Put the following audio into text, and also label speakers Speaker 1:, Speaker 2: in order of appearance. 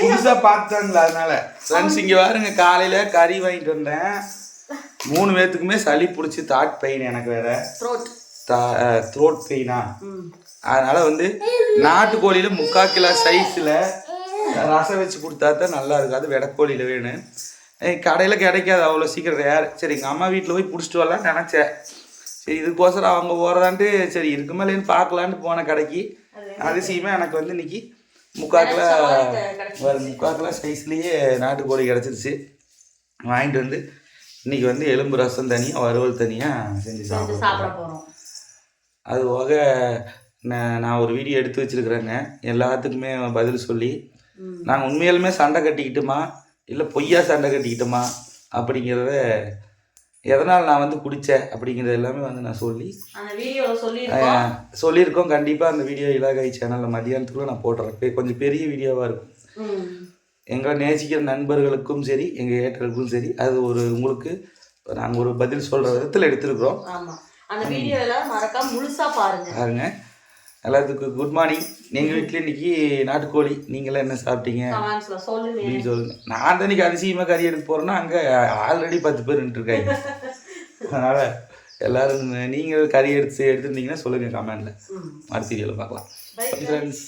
Speaker 1: புதுசா பார்த்தாங்களா அதனால. ஃப்ரெண்ட்ஸ் இங்க பாருங்க காலையில கறி வாங்கிட்டு வந்தேன். மூணு பேத்துக்குமே சளி பிடிச்சி தாட் பெயின் எனக்கு வேற.
Speaker 2: த்ரோட்
Speaker 1: த்ரோட் பெயினா அதனால வந்து நாட்டுக்கோழியில முக்கால் கிலோ சைஸ்ல ரசம் வச்சு கொடுத்தா தான் நல்லா இருக்கும். அது வெடக்கோழியில வேணும் கடையில கிடைக்காது அவ்வளோ சீக்கிரம் ரேர் சரி எங்கள் அம்மா வீட்டில் போய் பிடிச்சிட்டு வரலான்னு நினச்சேன். சரி இதுக்கோசரம் அவங்க போகிறதான்ட்டு சரி இருக்குமா இல்லைன்னு பார்க்கலான்ட்டு போன கடைக்கு. அதிசயமாக எனக்கு வந்து இன்னைக்கு முக்கால் கிலோ ஒரு முக்கால் கிலோ சைஸ்லேயே நாட்டுக்கோழி கிடச்சிருச்சு. வாங்கிட்டு வந்து இன்னைக்கு வந்து எலும்பு ரசம் தனியாக வறுவல் தனியாக செஞ்சு
Speaker 2: சாப்பிட போறோம்.
Speaker 1: அது போக நான் நான் ஒரு வீடியோ எடுத்து வச்சிருக்கிறேங்க. எல்லாத்துக்குமே பதில் சொல்லி. நாங்கள் உண்மையாலுமே சண்டை கட்டிக்கிட்டோமா? இல்லை பொய்யா சண்டை கட்டிக்கிட்டோமா? அப்படிங்கிறத எதனால் நான் வந்து குடித்தேன் அப்படிங்கிறது எல்லாமே வந்து நான் சொல்லி
Speaker 2: சொல்லியிருக்கோம்.
Speaker 1: கண்டிப்பாக அந்த வீடியோ இலகாய் சேனலில் மதியானத்துக்குள்ள நான் போடுறேன் கொஞ்சம் பெரிய வீடியோவாக இருக்கும். எங்களை நேசிக்கிற நண்பர்களுக்கும் சரி எங்கள் ஏற்றர்களுக்கும் சரி அது ஒரு உங்களுக்கு நாங்கள் ஒரு பதில் சொல்கிற விதத்தில் எடுத்திருக்கிறோம்.
Speaker 2: அந்த வீடியோல மறக்காம முழுசா பாருங்க.
Speaker 1: பாருங்க. எல்லாத்துக்கும் குட் மார்னிங் எங்கள் வீட்டில் இன்னைக்கு நாட்டுக்கோழி நீங்களாம் என்ன சாப்பிட்டீங்க? அப்படின்னு சொல்லுங்க. நான் தான் அதிசயமாக கறி எடுக்க போகிறேன்னா அங்கே ஆல்ரெடி பத்து பேர் நின்றுருக்காங்க அதனால் எல்லாரும் நீங்கள் கறி எடுத்து எடுத்துருந்தீங்கன்னா சொல்லுங்கள் கமெண்டில். அடுத்த வீடியோவில் பார்க்கலாம். ஃப்ரெண்ட்ஸ்